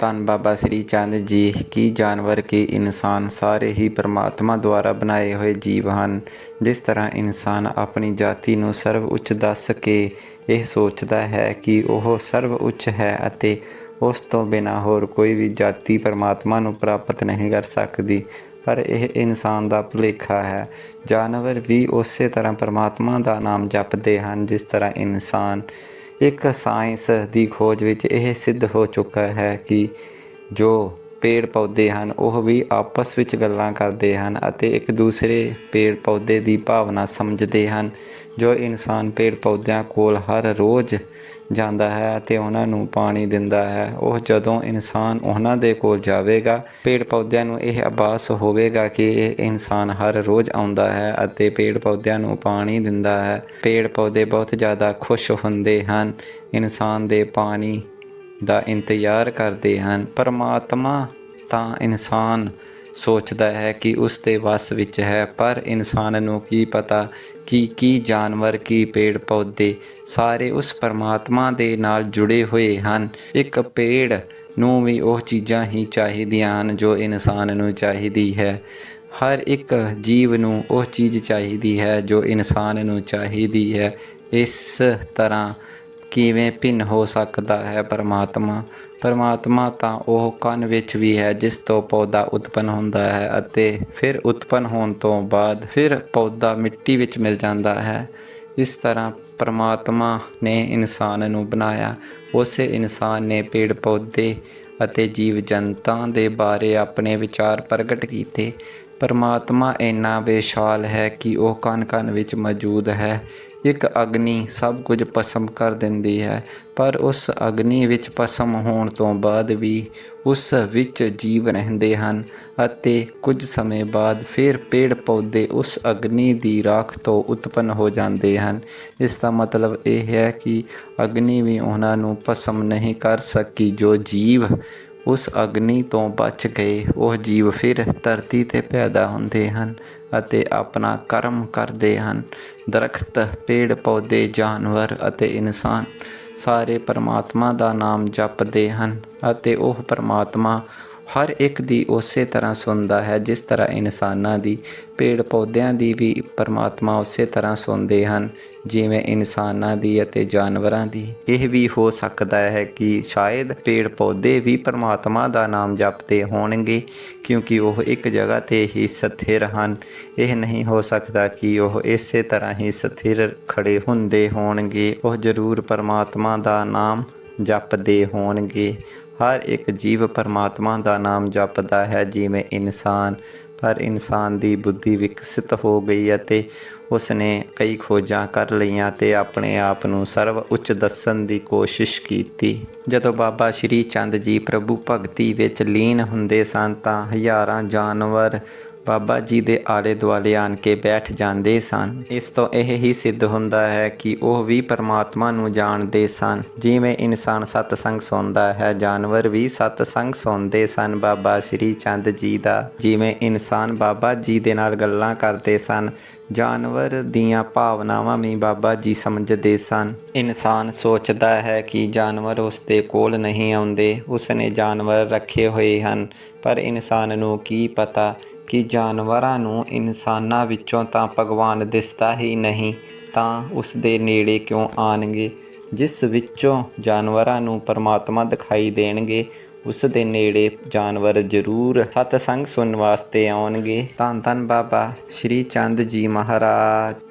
ਧੰਨ ਬਾਬਾ ਸ੍ਰੀ ਚੰਦ ਜੀ, ਕੀ ਜਾਨਵਰ, ਕੀ ਇਨਸਾਨ ਸਾਰੇ ਹੀ ਪ੍ਰਮਾਤਮਾ ਦੁਆਰਾ ਬਣਾਏ ਹੋਏ ਜੀਵ ਹਨ। ਜਿਸ ਤਰ੍ਹਾਂ ਇਨਸਾਨ ਆਪਣੀ ਜਾਤੀ ਨੂੰ ਸਰਵ ਉੱਚ ਦੱਸ ਕੇ ਇਹ ਸੋਚਦਾ ਹੈ ਕਿ ਉਹ ਸਰਵ ਉੱਚ ਹੈ ਅਤੇ ਉਸ ਤੋਂ ਬਿਨਾਂ ਹੋਰ ਕੋਈ ਵੀ ਜਾਤੀ ਪਰਮਾਤਮਾ ਨੂੰ ਪ੍ਰਾਪਤ ਨਹੀਂ ਕਰ ਸਕਦੀ, ਪਰ ਇਹ ਇਨਸਾਨ ਦਾ ਭੁਲੇਖਾ ਹੈ। ਜਾਨਵਰ ਵੀ ਉਸੇ ਤਰ੍ਹਾਂ ਪਰਮਾਤਮਾ ਦਾ ਨਾਮ ਜਪਦੇ ਹਨ, ਜਿਸ ਤਰ੍ਹਾਂ ਇਨਸਾਨ ਇੱਕ ਸਾਇੰਸ ਦੀ ਖੋਜ ਵਿੱਚ ਇਹ ਸਿੱਧ ਹੋ ਚੁੱਕਾ ਹੈ ਕਿ ਜੋ ਪੇੜ ਪੌਦੇ ਹਨ, ਉਹ ਵੀ ਆਪਸ ਵਿੱਚ ਗੱਲਾਂ ਕਰਦੇ ਹਨ ਅਤੇ ਇੱਕ ਦੂਸਰੇ ਪੇੜ ਪੌਦੇ ਦੀ ਭਾਵਨਾ ਸਮਝਦੇ ਹਨ। ਜੋ ਇਨਸਾਨ ਪੇੜ ਪੌਦਿਆਂ ਕੋਲ ਹਰ ਰੋਜ਼ ਜਾਂਦਾ ਹੈ ਅਤੇ ਉਹਨਾਂ ਨੂੰ ਪਾਣੀ ਦਿੰਦਾ ਹੈ, ਉਹ ਜਦੋਂ ਇਨਸਾਨ ਉਹਨਾਂ ਦੇ ਕੋਲ ਜਾਵੇਗਾ, ਪੇੜ ਪੌਦਿਆਂ ਨੂੰ ਇਹ ਆਭਾਸ ਹੋਵੇਗਾ ਕਿ ਇਹ ਇਨਸਾਨ ਹਰ ਰੋਜ਼ ਆਉਂਦਾ ਹੈ ਅਤੇ ਪੇੜ ਪੌਦਿਆਂ ਨੂੰ ਪਾਣੀ ਦਿੰਦਾ ਹੈ। ਪੇੜ ਪੌਦੇ ਬਹੁਤ ਜ਼ਿਆਦਾ ਖੁਸ਼ ਹੁੰਦੇ ਹਨ, ਇਨਸਾਨ ਦੇ ਪਾਣੀ ਦਾ ਇੰਤਜ਼ਾਰ ਕਰਦੇ ਹਨ। ਪਰਮਾਤਮਾ ਤਾਂ ਇਨਸਾਨ ਸੋਚਦਾ ਹੈ ਕਿ ਉਸ ਦੇ ਵਸ ਵਿੱਚ ਹੈ, ਪਰ ਇਨਸਾਨ ਨੂੰ ਕੀ ਪਤਾ ਕਿ ਕੀ ਜਾਨਵਰ, ਕੀ ਪੇੜ ਪੌਦੇ ਸਾਰੇ ਉਸ ਪਰਮਾਤਮਾ ਦੇ ਨਾਲ ਜੁੜੇ ਹੋਏ ਹਨ। ਇੱਕ ਪੇੜ ਨੂੰ ਵੀ ਉਹ ਚੀਜ਼ਾਂ ਹੀ ਚਾਹੀਦੀਆਂ ਹਨ ਜੋ ਇਨਸਾਨ ਨੂੰ ਚਾਹੀਦੀ ਹੈ। ਹਰ ਇੱਕ ਜੀਵ ਨੂੰ ਉਹ ਚੀਜ਼ ਚਾਹੀਦੀ ਹੈ ਜੋ ਇਨਸਾਨ ਨੂੰ ਚਾਹੀਦੀ ਹੈ। ਇਸ ਤਰ੍ਹਾਂ ਕਿਵੇਂ ਭਿੰਨ ਹੋ ਸਕਦਾ ਹੈ ਪਰਮਾਤਮਾ? ਪਰਮਾਤਮਾ ਤਾਂ ਉਹ ਕਣ ਵਿੱਚ ਵੀ ਹੈ ਜਿਸ ਤੋਂ ਪੌਦਾ ਉਤਪੰਨ ਹੁੰਦਾ ਹੈ ਅਤੇ ਫਿਰ ਉਤਪੰਨ ਹੋਣ ਤੋਂ ਬਾਅਦ ਫਿਰ ਪੌਦਾ ਮਿੱਟੀ ਵਿੱਚ ਮਿਲ ਜਾਂਦਾ ਹੈ। ਇਸ ਤਰ੍ਹਾਂ ਪਰਮਾਤਮਾ ਨੇ ਇਨਸਾਨ ਨੂੰ ਬਣਾਇਆ। ਉਸੇ ਇਨਸਾਨ ਨੇ ਪੇੜ ਪੌਦੇ ਅਤੇ ਜੀਵ ਜੰਤਾਂ ਦੇ ਬਾਰੇ ਆਪਣੇ ਵਿਚਾਰ ਪ੍ਰਗਟ ਕੀਤੇ। ਪਰਮਾਤਮਾ ਇੰਨਾ ਵਿਸ਼ਾਲ ਹੈ ਕਿ ਉਹ ਕਣ ਕਣ ਵਿੱਚ ਮੌਜੂਦ ਹੈ। ਇੱਕ ਅਗਨੀ ਸਭ ਕੁਝ ਭਸਮ ਕਰ ਦਿੰਦੀ ਹੈ, ਪਰ ਉਸ ਅਗਨੀ ਵਿੱਚ ਭਸਮ ਹੋਣ ਤੋਂ ਬਾਅਦ ਵੀ ਉਸ ਵਿੱਚ ਜੀਵ ਰਹਿੰਦੇ ਹਨ ਅਤੇ ਕੁਝ ਸਮੇਂ ਬਾਅਦ ਫਿਰ ਪੇੜ ਪੌਦੇ ਉਸ ਅਗਨੀ ਦੀ ਰਾਖ ਤੋਂ ਉਤਪੰਨ ਹੋ ਜਾਂਦੇ ਹਨ। ਇਸ ਦਾ ਮਤਲਬ ਇਹ ਹੈ ਕਿ ਅਗਨੀ ਵੀ ਉਹਨਾਂ ਨੂੰ ਭਸਮ ਨਹੀਂ ਕਰ ਸਕੀ, ਜੋ ਜੀਵ ਉਸ ਅਗਨੀ ਤੋਂ ਬਚ ਗਏ, ਉਹ ਜੀਵ ਫਿਰ ਧਰਤੀ ਤੇ ਪੈਦਾ ਹੁੰਦੇ ਹਨ। ਅਤੇ ਆਪਣਾ ਕਰਮ ਕਰਦੇ ਹਨ। ਦਰਖਤ, ਪੇੜ, ਪੌਦੇ, ਜਾਨਵਰ ਅਤੇ ਇਨਸਾਨ ਸਾਰੇ ਪਰਮਾਤਮਾ ਦਾ ਨਾਮ ਜਪਦੇ ਹਨ ਅਤੇ ਉਹ ਪਰਮਾਤਮਾ ਹਰ ਇੱਕ ਦੀ ਉਸੇ ਤਰ੍ਹਾਂ ਸੁਣਦਾ ਹੈ, ਜਿਸ ਤਰ੍ਹਾਂ ਇਨਸਾਨਾਂ ਦੀ, ਪੇੜ ਪੌਦਿਆਂ ਦੀ ਵੀ ਪਰਮਾਤਮਾ ਉਸੇ ਤਰ੍ਹਾਂ ਸੁਣਦੇ ਹਨ, ਜਿਵੇਂ ਇਨਸਾਨਾਂ ਦੀ ਅਤੇ ਜਾਨਵਰਾਂ ਦੀ। ਇਹ ਵੀ ਹੋ ਸਕਦਾ ਹੈ ਕਿ ਸ਼ਾਇਦ ਪੇੜ ਪੌਦੇ ਵੀ ਪਰਮਾਤਮਾ ਦਾ ਨਾਮ ਜਪਦੇ ਹੋਣਗੇ, ਕਿਉਂਕਿ ਉਹ ਇੱਕ ਜਗ੍ਹਾ ਤੇ ਹੀ ਸਥਿਰ ਹਨ। ਇਹ ਨਹੀਂ ਹੋ ਸਕਦਾ ਕਿ ਉਹ ਇਸੇ ਤਰ੍ਹਾਂ ਹੀ ਸਥਿਰ ਖੜੇ ਹੁੰਦੇ ਹੋਣਗੇ। ਉਹ ਜ਼ਰੂਰ ਪਰਮਾਤਮਾ ਦਾ ਨਾਮ ਜਪਦੇ ਹੋਣਗੇ। ਹਰ ਇੱਕ ਜੀਵ ਪਰਮਾਤਮਾ ਦਾ ਨਾਮ ਜਪਦਾ ਹੈ, ਜਿਵੇਂ ਇਨਸਾਨ, ਪਰ ਇਨਸਾਨ ਦੀ ਬੁੱਧੀ ਵਿਕਸਿਤ ਹੋ ਗਈ ਅਤੇ ਉਸਨੇ ਕਈ ਖੋਜਾਂ ਕਰ ਲਈਆਂ ਤੇ ਆਪਣੇ ਆਪ ਨੂੰ ਸਰਵ ਉੱਚ ਦੱਸਣ ਦੀ ਕੋਸ਼ਿਸ਼ ਕੀਤੀ। ਜਦੋਂ ਬਾਬਾ ਸ਼੍ਰੀ ਚੰਦ ਜੀ ਪ੍ਰਭੂ ਭਗਤੀ ਵਿੱਚ ਲੀਨ ਹੁੰਦੇ ਸਨ ਤਾਂ ਹਜ਼ਾਰਾਂ ਜਾਨਵਰ ਬਾਬਾ ਜੀ ਦੇ ਆਲੇ ਦੁਆਲੇ ਆਣ ਕੇ ਬੈਠ ਜਾਂਦੇ ਸਨ। ਇਸ ਤੋਂ ਇਹ ਹੀ ਸਿੱਧ ਹੁੰਦਾ ਹੈ ਕਿ ਉਹ ਵੀ ਪਰਮਾਤਮਾ ਨੂੰ ਜਾਣਦੇ ਸਨ। ਜਿਵੇਂ ਇਨਸਾਨ ਸਤਸੰਗ ਸੁਣਦਾ ਹੈ, ਜਾਨਵਰ ਵੀ ਸਤਸੰਗ ਸੁਣਦੇ ਸਨ। ਬਾਬਾ ਸ਼੍ਰੀ ਚੰਦ ਜੀ ਦਾ ਜਿਵੇਂ ਇਨਸਾਨ ਬਾਬਾ ਜੀ ਦੇ ਨਾਲ ਗੱਲਾਂ ਕਰਦੇ ਸਨ, ਜਾਨਵਰ ਦੀਆਂ ਭਾਵਨਾਵਾਂ ਵੀ ਬਾਬਾ ਜੀ ਸਮਝਦੇ ਸਨ। ਇਨਸਾਨ ਸੋਚਦਾ ਹੈ ਕਿ ਜਾਨਵਰ ਉਸ ਦੇ ਕੋਲ ਨਹੀਂ ਆਉਂਦੇ, ਉਸਨੇ ਜਾਨਵਰ ਰੱਖੇ ਹੋਏ ਹਨ। ਪਰ ਇਨਸਾਨ ਨੂੰ ਕੀ ਪਤਾ ਕਿ ਜਾਨਵਰਾਂ ਨੂੰ ਇਨਸਾਨਾਂ ਵਿੱਚੋਂ ਤਾਂ ਭਗਵਾਨ ਦਿਸਦਾ ਹੀ ਨਹੀਂ, ਤਾਂ ਉਸ ਦੇ ਨੇੜੇ ਕਿਉਂ ਆਣਗੇ ਜਿਸ ਵਿੱਚੋਂ ਜਾਨਵਰਾਂ ਨੂੰ ਪਰਮਾਤਮਾ ਦਿਖਾਈ ਦੇਣਗੇ, ਉਸ ਦੇ ਨੇੜੇ ਜਾਨਵਰ ਜ਼ਰੂਰ ਸਤਸੰਗ ਸੁਣਨ ਵਾਸਤੇ ਆਉਣਗੇ। ਧੰਨ ਧੰਨ ਬਾਬਾ, ਸ਼੍ਰੀ ਚੰਦ ਜੀ ਮਹਾਰਾਜ।